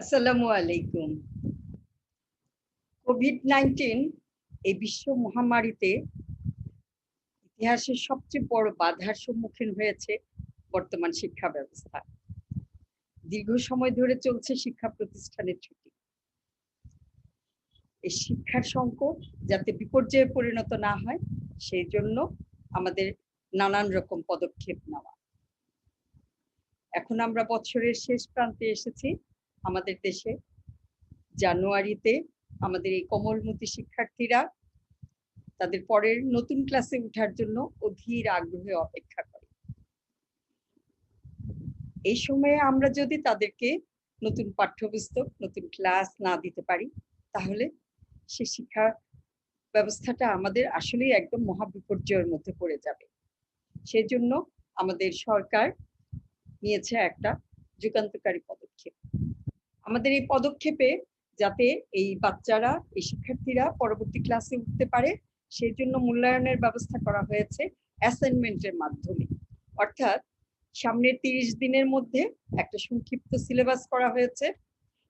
আসসালামু আলাইকুম। Covid nineteen এই বিশ্ব মহামারীতে ইতিহাসের সবচেয়ে বড় বাধার সম্মুখীন হয়েছে বর্তমান শিক্ষা ব্যবস্থা। দীর্ঘ সময় ধরে চলছে শিক্ষা প্রতিষ্ঠানের ছুটি। এই শিক্ষার সংকট যাতে বিপর্যয়ে পরিণত না হয়, সেই জন্য আমাদের নানান রকম পদক্ষেপ নেওয়া। এখন আমরা বছরের শেষ প্রান্তে এসেছি। আমাদের দেশে। জানুয়ারিতে আমাদের এই কোমলমতি শিক্ষার্থীরা তাদের পরের নতুন ক্লাসে উঠার জন্য অধীর আগ্রহে অপেক্ষা করে। এই সময়ে আমরা যদি তাদেরকে নতুন পাঠ্যপুস্তক, নতুন ক্লাস না দিতে পারি, তাহলে সে শিক্ষা ব্যবস্থাটা আমাদের আসলেই একদম মহাবিপর্যয়ের মধ্যে পড়ে যাবে। সেজন্য আমাদের সরকার নিয়েছে একটা যুগান্তকারী পদক্ষেপ। আমাদের এই পদক্ষেপে যাতে এই বাচ্চারা, এই শিক্ষার্থীরা পরবর্তী ক্লাসে উঠতে পারে, সেই জন্য মূল্যায়নের ব্যবস্থা করা হয়েছে অ্যাসাইনমেন্টের মাধ্যমে। অর্থাৎ সামনের তিরিশ দিনের মধ্যে একটা সংক্ষিপ্ত সিলেবাস করা হয়েছে।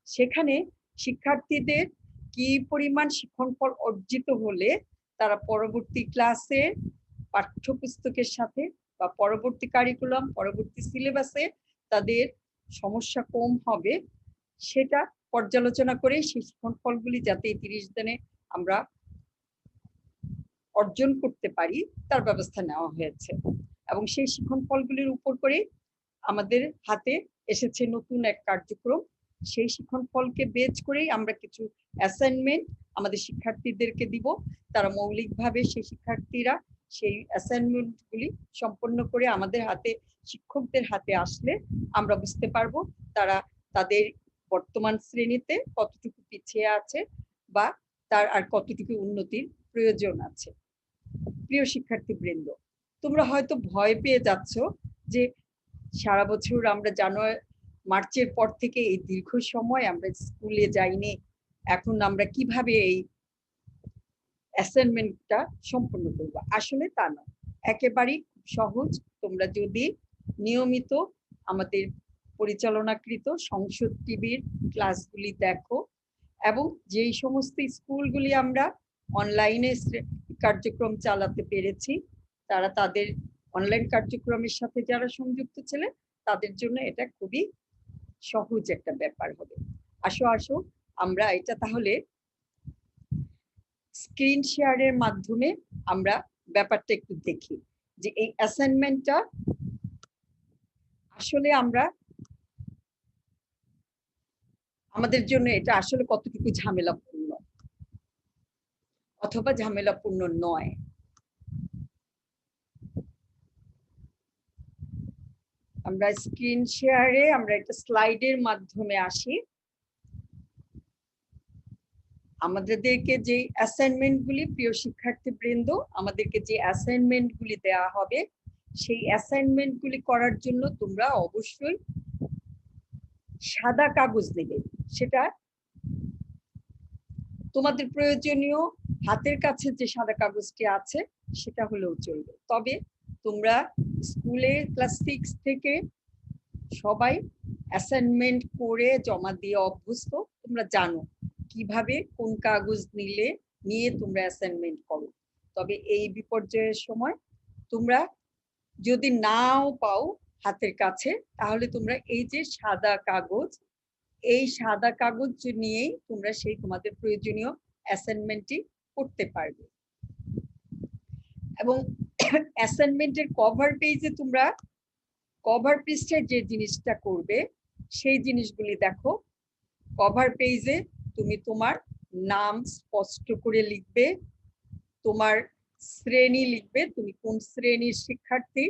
সেখানে শিক্ষার্থীদের কি পরিমাণ শিক্ষণফল অর্জিত হলে তারা পরবর্তী ক্লাসে পাঠ্যপুস্তকের সাথে বা পরবর্তী কারিকুলাম পরবর্তী সিলেবাসে তাদের সমস্যা কম হবে সেটা পর্যালোচনা করে সেই ফলগুলি যাতে এই তিরিশ দিনে আমরা অর্জন করতে পারি, তার ব্যবস্থা নেওয়া হয়েছে। এবং সেই শিক্ষণ ফলগুলির উপর করে আমাদের হাতে এসেছে নতুন এক কার্যক্রম। সেই শিক্ষণ ফলকে বেচ করেই আমরা কিছু অ্যাসাইনমেন্ট আমাদের শিক্ষার্থীদেরকে দিব। তারা মৌলিকভাবে সেই শিক্ষার্থীরা সেই অ্যাসাইনমেন্টগুলি সম্পন্ন করে আমাদের হাতে, শিক্ষকদের হাতে আসলে আমরা বুঝতে পারব, তারা তাদের বর্তমান শ্রেণীতে কতটুকু পিছিয়ে আছে বা তার আর কতটুকু উন্নতির প্রয়োজন আছে। প্রিয় শিক্ষার্থী বৃন্দ তোমরা হয়তো ভয় পেয়ে যাচ্ছ যে সারা বছর আমরা জানুয়ারি, মার্চের পর থেকে এই দীর্ঘ সময় আমরা স্কুলে যাইনি, এখন আমরা কীভাবে এই অ্যাসাইনমেন্টটা সম্পন্ন করব? আসলে তা নয়। একেবারেই সহজ। তোমরা যদি নিয়মিত আমাদের পরিচালনাকৃত সংসদ টিভির ক্লাসগুলি দেখো এবং যেই সমস্ত স্কুলগুলি আমরা অনলাইনে কার্যক্রম চালাতে পেরেছি, তারা তাদের অনলাইন কার্যক্রমের সাথে যারা সংযুক্ত ছিলেন তাদের জন্য এটা খুবই সহজ একটা ব্যাপার হবে। আসো আসো, আমরা এটা তাহলে স্ক্রিন শেয়ারের মাধ্যমে আমরা ব্যাপারটা একটু দেখি যে এই অ্যাসাইনমেন্টটা আসলে আমরা আমাদের জন্য এটা আসলে কতটুকু ঝামেলাপূর্ণ? অথবা ঝামেলাপূর্ণ নয়। আমরা স্ক্রিন শেয়ারে, আমরা একটা স্লাইডের মাধ্যমে আসি। আমাদেরকে যে অ্যাসাইনমেন্ট গুলি প্রিয় শিক্ষার্থী বৃন্দ আমাদেরকে যে অ্যাসাইনমেন্ট গুলি দেওয়া হবে, সেই অ্যাসাইনমেন্ট গুলি করার জন্য তোমরা অবশ্যই সাদা কাগজ নেবে। সেটা তোমাদের প্রয়োজনীয় হাতের কাছে যে সাদা কাগজটি আছে, সেটা হলেও চলবে। তবে তোমরা স্কুলে ক্লাস সিক্স থেকে সবাই অ্যাসাইনমেন্ট করে জমা দিয়ে অভ্যস্ত, তোমরা জানো কীভাবে কোন কাগজ নিলে নিয়ে তোমরা অ্যাসাইনমেন্ট করো। তবে এই বিপর্যয়ের সময় তোমরা যদি নাও পাও হাতের কাছে, তাহলে তোমরা এই যে সাদা কাগজ, এই সাদা কাগজ নিয়েই তোমরা সেই তোমাদের প্রয়োজনীয় অ্যাসাইনমেন্টটি করতে পারবে। এবং অ্যাসাইনমেন্টের কভার পেজে তোমরা কভার পৃষ্ঠায় যে জিনিসটা করবে, সেই জিনিসগুলি দেখো। কভার পেজে তুমি তোমার নাম স্পষ্ট করে লিখবে, তোমার শ্রেণি লিখবে, তুমি কোন শ্রেণির শিক্ষার্থী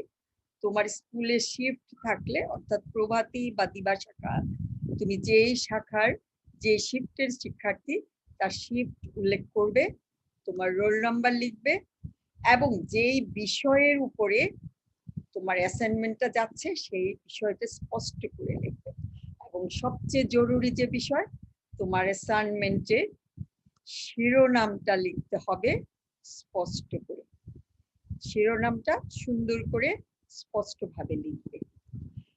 তোমার স্কুলে শিফট থাকলে, অর্থাৎ প্রভাতী বা দিবা শাখা, তুমি যেই শাখার, যে শিফটের শিক্ষার্থী, তার শিফট উল্লেখ করবে, তোমার রোল নাম্বার লিখবে এবং যেই বিষয়ের উপরে তোমার অ্যাসাইনমেন্টটা যাচ্ছে, সেই বিষয়টা স্পষ্ট করে লিখবে এবং সবচেয়ে জরুরি যে বিষয়, তোমার অ্যাসাইনমেন্টে শিরোনামটা লিখতে হবে স্পষ্ট করে। শিরোনামটা সুন্দর করে স্পষ্টভাবে লিখবে।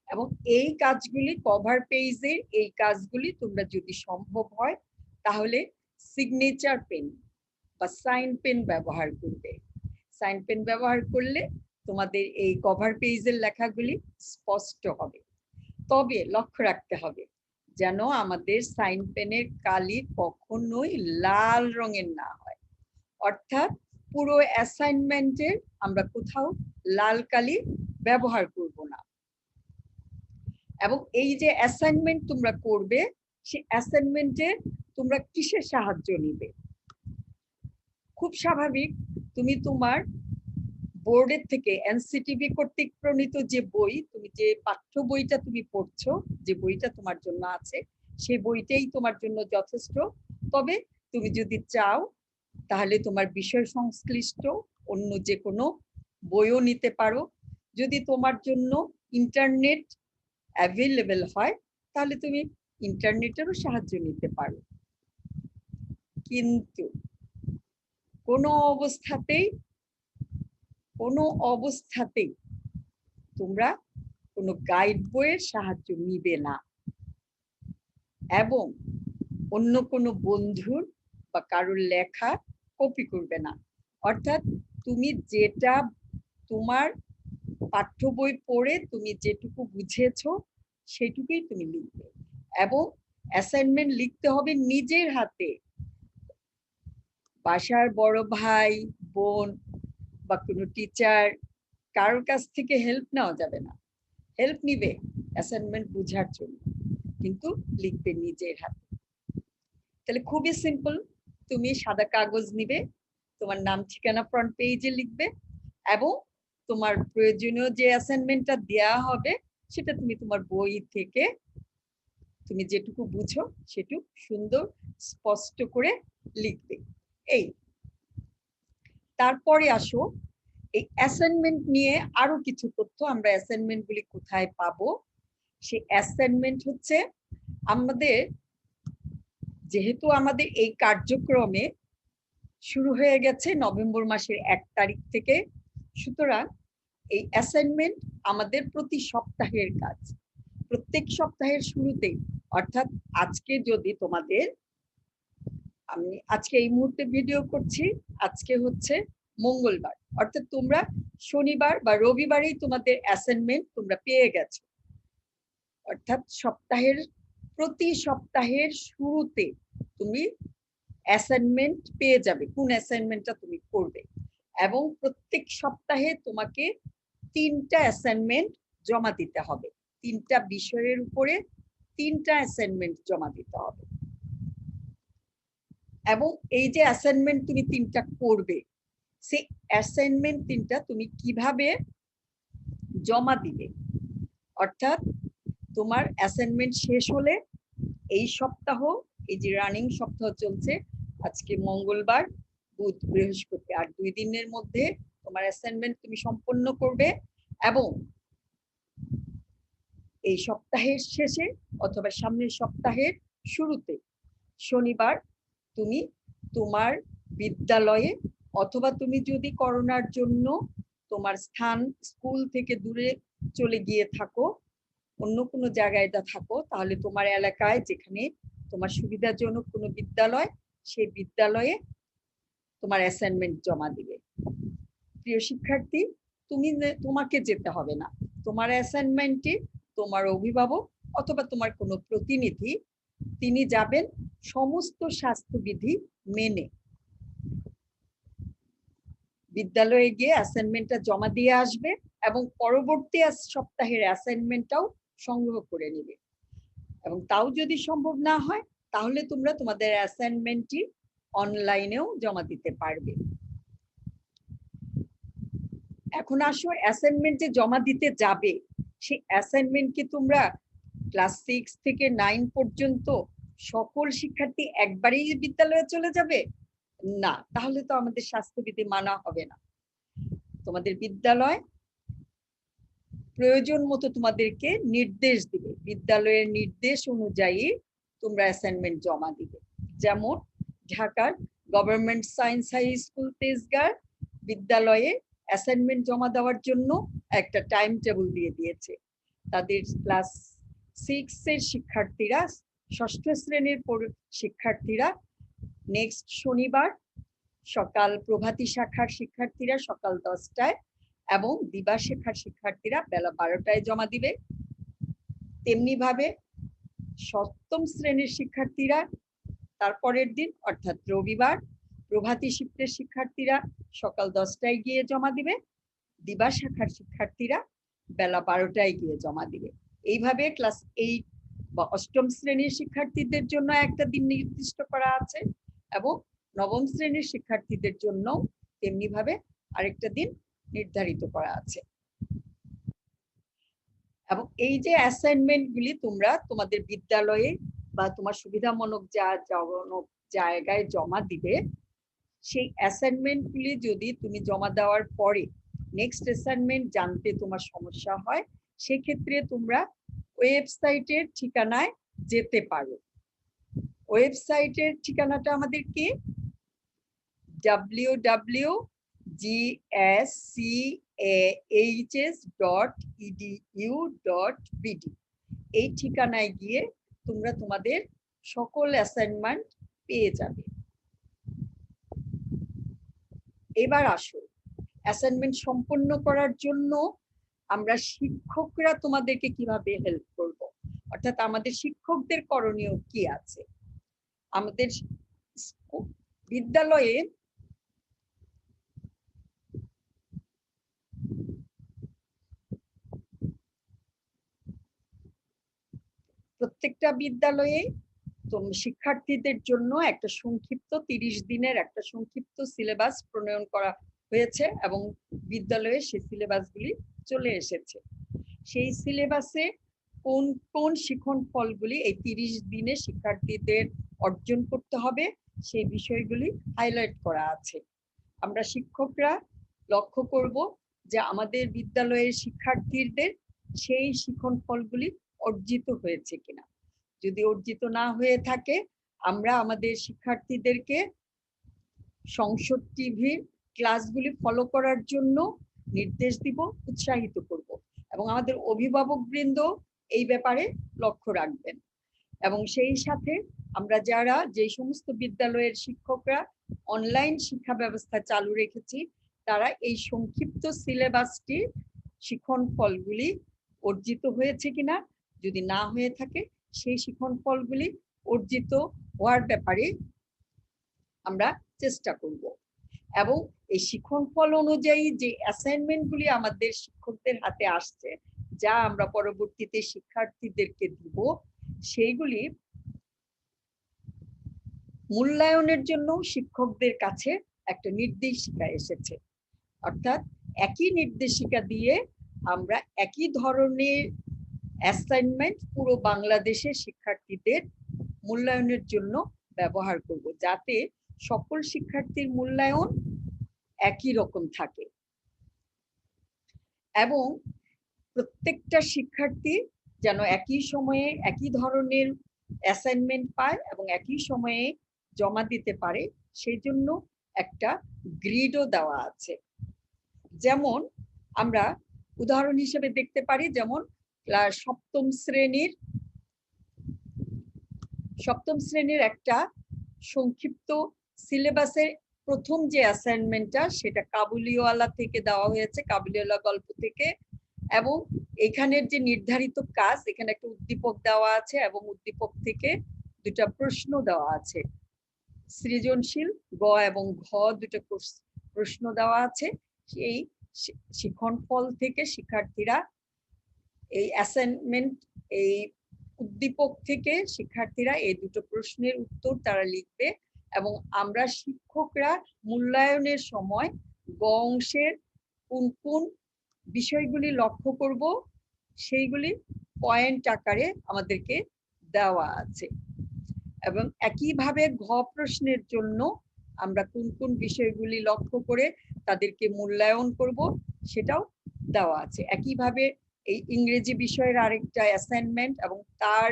এবং এই কাজগুলি কভার পেজের এই কাজগুলি তোমরা যদি সম্ভব হয়, তাহলে সিগনেচার পেন বা সাইন পেন ব্যবহার করবে। সাইন পেন ব্যবহার করলে তোমাদের এই কভার পেজের লেখাগুলি স্পষ্ট হবে। তবে লক্ষ্য রাখতে হবে যেন আমাদের সাইন পেনের কালি কখনোই লাল রঙের না হয়। অর্থাৎ পুরো অ্যাসাইনমেন্টের আমরা কোথাও লাল কালি ব্যবহার করব না। এবং এই যে অ্যাসাইনমেন্ট তোমরা করবে, সে অ্যাসাইনমেন্টে তোমরা কিসের সাহায্য নিবে? খুব স্বাভাবিক, তুমি তোমার বোর্ডের থেকে এনসিটিভি কর্তৃক প্রণীত যে বই, তুমি যে পাঠ্য বইটা তুমি পড়ছো, যে বইটা তোমার জন্য আছে সেই বইটাই তোমার জন্য যথেষ্ট। তবে তুমি যদি চাও তাহলে তোমার বিষয় সংশ্লিষ্ট, অন্য যে কোনো বইও নিতে পারো। যদি তোমার জন্য ইন্টারনেট অ্যাভেলেবেল হয়, তাহলে তুমি ইন্টারনেটেরও সাহায্য নিতে পারো। কিন্তু কোনো অবস্থাতেই কোনো অবস্থাতেই তোমরা কোনো গাইড বইয়ের সাহায্য নিবে না। এবং অন্য কোনো বন্ধুর বা কারোর লেখা কপি করবে না। অর্থাৎ তুমি যেটা তোমার পাঠ্য বই পড়ে তুমি যেটুকু বুঝেছ, সেটুকুই তুমি লিখবে। এবং অ্যাসাইনমেন্ট লিখতে হবে নিজের হাতে। বাসার বড় ভাই, বোন বা কোনো টিচার কারোর কাছ থেকে হেল্প নেওয়া যাবে না। হেল্প নিবে অ্যাসাইনমেন্ট বুঝার জন্য। কিন্তু লিখবে নিজের হাতে। তাহলে খুবই সিম্পল তুমি সাদা কাগজ নিবে, তোমার নাম, ঠিকানা ফ্রন্ট পেজে লিখবে এবং তোমার প্রয়োজনীয় যে অ্যাসাইনমেন্টটা দেয়া হবে, সেটা তুমি তোমার বই থেকে, তুমি যেটুকু বুঝো সেটুকু সুন্দর, স্পষ্ট করে লিখবে। এই। তারপরে আসো, এই অ্যাসাইনমেন্ট নিয়ে আরও কিছু তথ্য আমরা অ্যাসাইনমেন্ট গুলি কোথায় পাবো? সেই অ্যাসাইনমেন্ট হচ্ছে আমাদের যেহেতু আমাদের এই কার্যক্রমে শুরু হয়ে গেছে নভেম্বর মাসের এক তারিখ থেকে, সুতরাং এই অ্যাসাইনমেন্ট আমাদের প্রতি সপ্তাহের কাজ। প্রত্যেক সপ্তাহের শুরুতেই অর্থাৎ আজকে যদি তোমাদের আমি আজকে এই মুহূর্তে ভিডিও করছি, আজকে হচ্ছে মঙ্গলবার। অর্থাৎ তোমরা শনিবার বা রবিবারেই তোমাদের অ্যাসাইনমেন্ট তোমরা পেয়ে গেছো। অর্থাৎ সপ্তাহের প্রতি সপ্তাহের শুরুতে তুমি অ্যাসাইনমেন্ট পেয়ে যাবে, কোন অ্যাসাইনমেন্টটা তুমি করবে। এবং প্রত্যেক সপ্তাহে তোমাকে তিনটা অ্যাসাইনমেন্ট জমা দিতে হবে। তিনটা বিষয়ের উপরে তিনটা অ্যাসাইনমেন্ট জমা দিতে হবে। এবং এই যে অ্যাসাইনমেন্ট তুমি তিনটা করবে সেই অ্যাসাইনমেন্ট তিনটা তুমি কীভাবে জমা দিবে? অর্থাৎ তোমার অ্যাসাইনমেন্ট শেষ হলে এই সপ্তাহ, এই যে রানিং সপ্তাহ চলছে, আজকে মঙ্গলবার, বুধ, বৃহস্পতি, আর দুই দিনের মধ্যে তোমার অ্যাসাইনমেন্ট তুমি সম্পন্ন করবে এবং এই সপ্তাহের শেষে অথবা সামনের সপ্তাহের শুরুতে শনিবার তুমি তোমার বিদ্যালয়ে অথবা তুমি যদি করোনার জন্য তোমার স্থান স্কুল থেকে দূরে চলে গিয়ে থাকো অন্য কোনো জায়গায় থাকো, তাহলে তোমার এলাকায় যেখানে তোমার সুবিধাজনক কোনো বিদ্যালয়, সেই বিদ্যালয়ে তোমার অ্যাসাইনমেন্ট জমা দিবে। প্রিয় শিক্ষার্থী, তুমি তোমাকে যেতে হবে না। তোমার অ্যাসাইনমেন্টে তোমার অভিভাবক অথবা তোমার কোনো প্রতিনিধি, তিনি যাবেন সমস্ত স্বাস্থ্যবিধি মেনে। বিদ্যালয়ে গিয়ে অ্যাসাইনমেন্টটা জমা দিয়ে আসবে এবং পরবর্তী সপ্তাহের অ্যাসাইনমেন্টটাও সংগ্রহ করে নেবে। এবং তাও যদি সম্ভব না হয়, তাহলে তোমরা তোমাদের অ্যাসাইনমেন্টটি অনলাইনেও জমা দিতে পারবে। এখন আসো অ্যাসাইনমেন্টে জমা দিতে যাবে, সেই অ্যাসাইনমেন্ট কি তোমরা ক্লাস সিক্স থেকে নাইন পর্যন্ত সকল শিক্ষার্থী একবারেই বিদ্যালয়ে চলে যাবে? না, তাহলে তো আমাদের স্বাস্থ্যবিধি মানা হবে না। তোমাদের বিদ্যালয় প্রয়োজন মতো তোমাদেরকে নির্দেশ দিবে। বিদ্যালয়ের নির্দেশ অনুযায়ী তোমরা অ্যাসাইনমেন্ট জমা দিবে। যেমন ঢাকার গভর্নমেন্ট সায়েন্স হাই স্কুল তেজগার বিদ্যালয়ে অ্যাসাইনমেন্ট জমা দেওয়ার জন্য একটা টাইম টেবিল দিয়ে দিয়েছে। তাদের ক্লাস সিক্স এর শিক্ষার্থীরা, ষষ্ঠ শ্রেণির শিক্ষার্থীরা নেক্সট শনিবার সকাল প্রভাতী শাখার শিক্ষার্থীরা সকাল দশটায় এবং দিবা শেখার শিক্ষার্থীরা বেলা বারোটায় জমা দিবে। তেমনি ভাবে সপ্তম শ্রেণির শিক্ষার্থীরা তারপরের দিন, অর্থাৎ রবিবার, প্রভাতী শিফটের শিক্ষার্থীরা সকাল দশটায় গিয়ে জমা দিবে। দিবা শাখার শিক্ষার্থীরা বেলা বারোটায় গিয়ে জমা দিবে। এইভাবে ক্লাস এইট বা অষ্টম শ্রেণির শিক্ষার্থীদের জন্য একটা দিন নির্দিষ্ট করা আছে এবং নবম শ্রেণির শিক্ষার্থীদের জন্য তেমনি ভাবে আরেকটা দিন নির্ধারিত করা আছে। এবং এই যে অ্যাসাইনমেন্ট গুলি তোমরা তোমাদের বিদ্যালয়ে বা তোমার সুবিধামূলক যা জনক জায়গায় জমা দিবে, সেই অ্যাসাইনমেন্ট গুলি যদি তুমি জমা দেওয়ার পরে নেক্সট অ্যাসাইনমেন্ট জানতে তোমার সমস্যা হয়, সেক্ষেত্রে তোমরা ওয়েবসাইটের ঠিকানায় যেতে পারো। ওয়েবসাইটের ঠিকানাটা আমাদের কি? W W G S C H S dot edu dot BD এই ঠিকানায় গিয়ে তোমরা তোমাদের সকল অ্যাসাইনমেন্ট পেয়ে যাবে। এবার আসো। অ্যাসাইনমেন্ট সম্পন্ন করার জন্য আমরা শিক্ষকরা তোমাদেরকে কীভাবে হেল্প করব? অর্থাৎ আমাদের শিক্ষকদের করণীয় কি আছে? আমাদের বিদ্যালয়ে প্রত্যেকটা বিদ্যালয়ে শিক্ষার্থীদের জন্য একটা সংক্ষিপ্ত তিরিশ দিনের একটা সংক্ষিপ্ত সিলেবাস প্রণয়ন করা হয়েছে এবং বিদ্যালয়ে সেই সিলেবাসগুলি চলে এসেছে। সেই সিলেবাসে কোন কোন শিখন ফলগুলি এই তিরিশ দিনে শিক্ষার্থীদের অর্জন করতে হবে সেই বিষয়গুলি হাইলাইট করা আছে। আমরা শিক্ষকরা লক্ষ্য করব যে আমাদের বিদ্যালয়ের শিক্ষার্থীদের সেই শিখন ফলগুলি অর্জিত হয়েছে কিনা। যদি অর্জিত না হয়ে থাকে, আমরা আমাদের শিক্ষার্থীদেরকে সংসদ টিভির ক্লাসগুলি ফলো করার জন্য নির্দেশ দিব, উৎসাহিত করব। এবং আমাদের অভিভাবক বৃন্দ এই ব্যাপারে লক্ষ্য রাখবেন। এবং সেই সাথে আমরা যারা যে সমস্ত বিদ্যালয়ের শিক্ষকরা অনলাইন শিক্ষা ব্যবস্থা চালু রেখেছি, তারা এই সংক্ষিপ্ত সিলেবাসটি শিখন ফলগুলি অর্জিত হয়েছে কিনা, যদি না হয়ে থাকে সেই শিখন ফলগুলি অর্জিত হওয়ার ব্যাপারে আমরা চেষ্টা করব। এবং এই শিখন ফল অনুযায়ী যে অ্যাসাইনমেন্ট গুলি আমাদের শিক্ষকদের হাতে আসছে, যা আমরা পরবর্তীতে শিক্ষার্থীদেরকে দিব, সেইগুলি মূল্যায়নের জন্য শিক্ষকদের কাছে একটা নির্দেশিকা এসেছে। অর্থাৎ একই নির্দেশিকা দিয়ে আমরা একই ধরনের অ্যাসাইনমেন্ট পুরো বাংলাদেশের শিক্ষার্থীদের মূল্যায়নের জন্য ব্যবহার করব। যাতে সকল শিক্ষার্থীর মূল্যায়ন একই রকম থাকে। এবং প্রত্যেকটা শিক্ষার্থী যেন একই সময়ে একই ধরনের অ্যাসাইনমেন্ট পায় এবং একই সময়ে জমা দিতে পারে, সেই জন্য একটা গ্রিডও দেওয়া আছে। যেমন আমরা উদাহরণ হিসেবে দেখতে পারি, যেমন সপ্তম শ্রেণির সপ্তম শ্রেণির একটা সংক্ষিপ্ত সিলেবাসের প্রথম যে অ্যাসাইনমেন্টটা সেটা কাবুলিওয়ালা থেকে দেওয়া হয়েছে, কাবুলিওয়ালা গল্প থেকে। এবং এখানের যে নির্ধারিত কাজ, এখানে একটা উদ্দীপক দেওয়া আছে এবং উদ্দীপক থেকে দুটা প্রশ্ন দেওয়া আছে। সৃজনশীল, গ এবং ঘ দুটো প্রশ- প্রশ্ন দেওয়া আছে। সেই শি- শিখন ফল থেকে শিক্ষার্থীরা এই অ্যাসাইনমেন্ট এই উদ্দীপক থেকে শিক্ষার্থীরা এই দুটো প্রশ্নের উত্তর তারা লিখবে এবং আমরা শিক্ষকরা মূল্যায়নের সময় গ অংশের কোন কোন বিষয়গুলি লক্ষ্য করব, সেইগুলি পয়েন্ট আকারে আমাদেরকে দেওয়া আছে। এবং একইভাবে ঘ প্রশ্নের জন্য আমরা কোন কোন বিষয়গুলি লক্ষ্য করে তাদেরকে মূল্যায়ন করব, সেটাও দেওয়া আছে। একইভাবে এই ইংরেজি বিষয়ের আরেকটা অ্যাসাইনমেন্ট এবং তার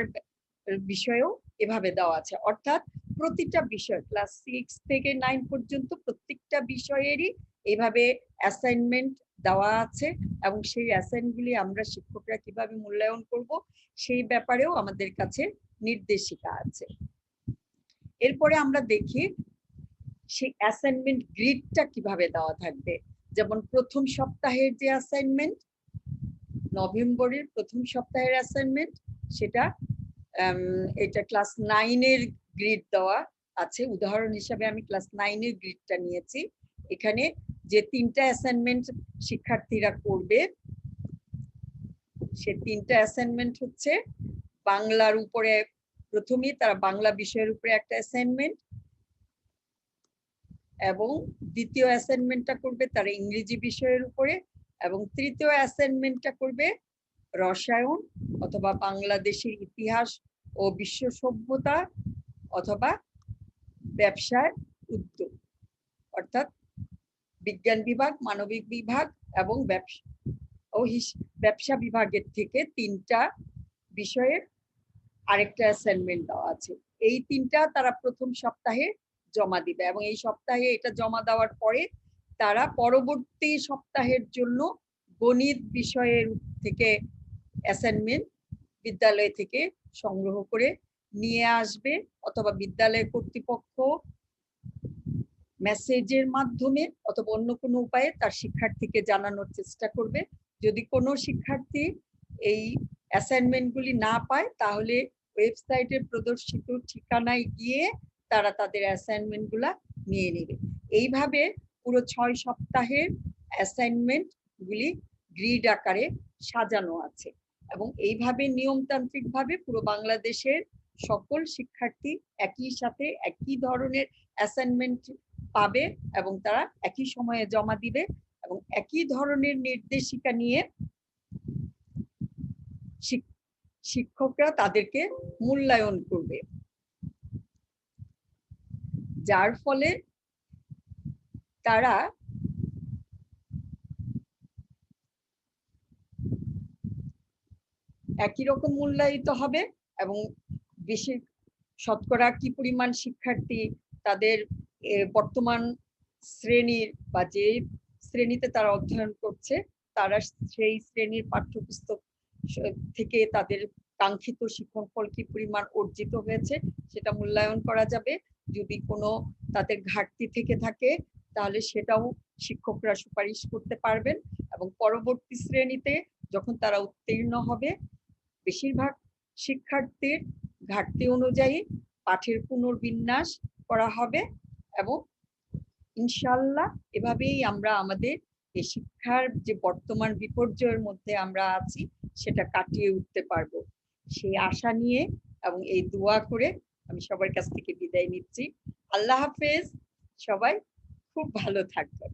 বিষয়েও এভাবে দেওয়া আছে। অর্থাৎ প্রতিটা বিষয় ক্লাস সিক্স থেকে নাইন পর্যন্ত প্রত্যেকটা বিষয়েরই এভাবে অ্যাসাইনমেন্ট দেওয়া আছে এবং সেই অ্যাসাইনগুলি আমরা শিক্ষকরা কীভাবে মূল্যায়ন করব সেই ব্যাপারেও আমাদের কাছে নির্দেশিকা আছে। এরপরে আমরা দেখি সেই অ্যাসাইনমেন্ট গ্রিডটা কীভাবে দেওয়া থাকবে। যেমন প্রথম সপ্তাহের যে অ্যাসাইনমেন্ট নভেম্বরের প্রথম সপ্তাহের অ্যাসাইনমেন্ট সেটা এটা ক্লাস নাইনের গ্রিড দেওয়া আছে। উদাহরণ হিসাবে আমি ক্লাস নাইনের গ্রিডটা নিয়েছি। এখানে যে তিনটা অ্যাসাইনমেন্ট শিক্ষার্থীরা করবে, সে তিনটা অ্যাসাইনমেন্ট হচ্ছে, বাংলার উপরে প্রথমেই তারা বাংলা বিষয়ের উপরে একটা অ্যাসাইনমেন্ট এবং দ্বিতীয় অ্যাসাইনমেন্টটা করবে তারা ইংরেজি বিষয়ের উপরে। এবং তৃতীয় অ্যাসাইনমেন্টটা করবে রসায়ন অথবা বাংলাদেশের ইতিহাস ও বিশ্ব সভ্যতা অথবা ব্যবসার উদ্যোগ, অর্থাৎ বিজ্ঞান বিভাগ, মানবিক বিভাগ এবং ব্যবসা ও ব্যবসা বিভাগের থেকে তিনটা বিষয়ের আরেকটা অ্যাসাইনমেন্ট দেওয়া আছে। এই তিনটা তারা প্রথম সপ্তাহে জমা দিবে এবং এই সপ্তাহে এটা জমা দেওয়ার পরে তারা পরবর্তী সপ্তাহের জন্য গণিত বিষয়ের থেকে অ্যাসাইনমেন্ট বিদ্যালয় থেকে সংগ্রহ করে নিয়ে আসবে অথবা বিদ্যালয় কর্তৃপক্ষ মেসেজের মাধ্যমে অথবা অন্য কোনো উপায়ে তার শিক্ষার্থীকে জানানোর চেষ্টা করবে। যদি কোনো শিক্ষার্থী এই অ্যাসাইনমেন্টগুলি না পায়, তাহলে ওয়েবসাইটে প্রদর্শিত ঠিকানায় গিয়ে তারা তাদের অ্যাসাইনমেন্টগুলা নিয়ে নেবে। এইভাবে পুরো ছয় সপ্তাহের অ্যাসাইনমেন্টগুলি গ্রিড আকারে সাজানো আছে। এবং এইভাবে নিয়মতান্ত্রিকভাবে পুরো বাংলাদেশের সকল শিক্ষার্থী একই সাথে একই ধরনের অ্যাসাইনমেন্ট পাবে এবং তারা একই সময়ে জমা দিবে এবং একই ধরনের নির্দেশিকা নিয়ে শিক্ষকরা তাদেরকে মূল্যায়ন করবে। যার ফলে তারা একই রকম মূল্যায়িত হবে এবং বেশি শতকরা কি পরিমাণ শিক্ষার্থী তাদের বর্তমান শ্রেণির বা যে শ্রেণীতে তারা অধ্যয়ন করছে, তারা সেই শ্রেণির পাঠ্যপুস্তক থেকে তাদের কাঙ্ক্ষিত শিক্ষণ ফল কি পরিমাণ অর্জিত হয়েছে, সেটা মূল্যায়ন করা যাবে। যদি কোনো তাদের ঘাটতি থেকে থাকে তাহলে সেটাও শিক্ষকরা সুপারিশ করতে পারবেন এবং পরবর্তী শ্রেণীতে যখন তারা উত্তীর্ণ হবে, বেশিরভাগ শিক্ষার্থীর ঘাটতি অনুযায়ী পাঠের পুনর্বিন্যাস করা হবে এবং ইনশাল্লাহ এভাবেই আমরা আমাদের এই শিক্ষার যে বর্তমান বিপর্যয়ের মধ্যে আমরা আছি, সেটা কাটিয়ে উঠতে পারব। সেই আশা নিয়ে এবং এই দোয়া করে আমি সবার কাছ থেকে বিদায় নিচ্ছি। আল্লাহ হাফেজ, সবাই খুব ভালো থাকবেন।